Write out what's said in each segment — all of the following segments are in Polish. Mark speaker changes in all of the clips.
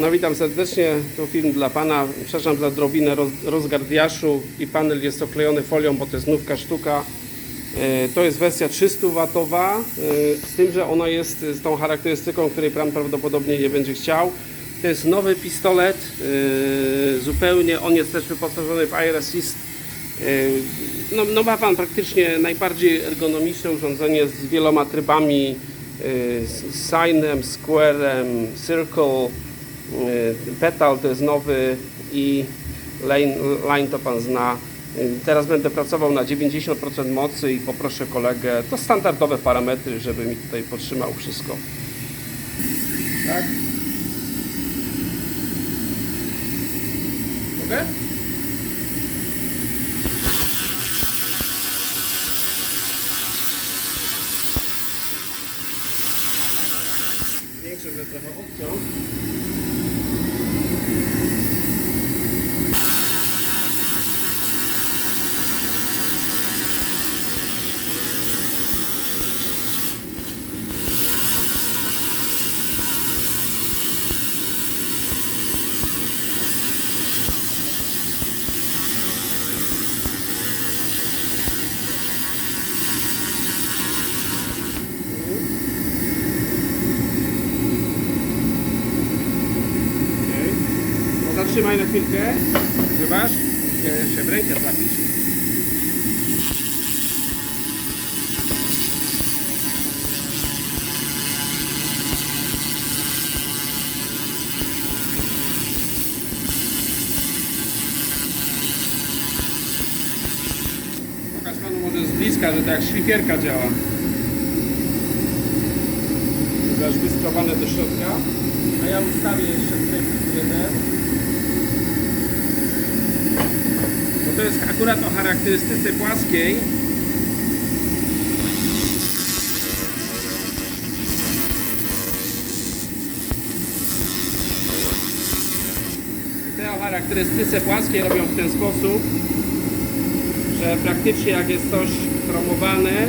Speaker 1: No witam serdecznie, to film dla Pana, przepraszam za drobinę roz, rozgardiaszu i panel jest oklejony folią, bo to jest nówka sztuka. E, To jest wersja 300 watowa, e, z tym, że ona jest z tą charakterystyką, której Pan prawdopodobnie nie będzie chciał. To jest nowy pistolet, e, zupełnie, on jest też wyposażony w Air Assist. No, no ma Pan praktycznie najbardziej ergonomiczne urządzenie z wieloma trybami, e, z signem, squarem, circle, Petal to jest nowy i line, line to pan zna. Y, Teraz będę pracował na 90% mocy i poproszę kolegę. To standardowe parametry, żeby mi tutaj podtrzymał wszystko. Tak? Mogę? Większe, że trochę odciąg. Okej. No zatrzymaj na chwilkę. Muszę się w rękę trafić. Pokaż panu może z bliska, że to jak działa. Już wyskrobane do środka. A ja ustawię jeszcze tutaj jeden. Bo to jest akurat o charakterystyce płaskiej. Te o charakterystyce płaskiej robią w ten sposób, że praktycznie jak jest coś chromowane,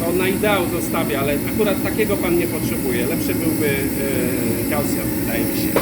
Speaker 1: to na ideał zostawia, ale akurat takiego Pan nie potrzebuje. Lepszy byłby yy, Gaussian, wydaje mi się.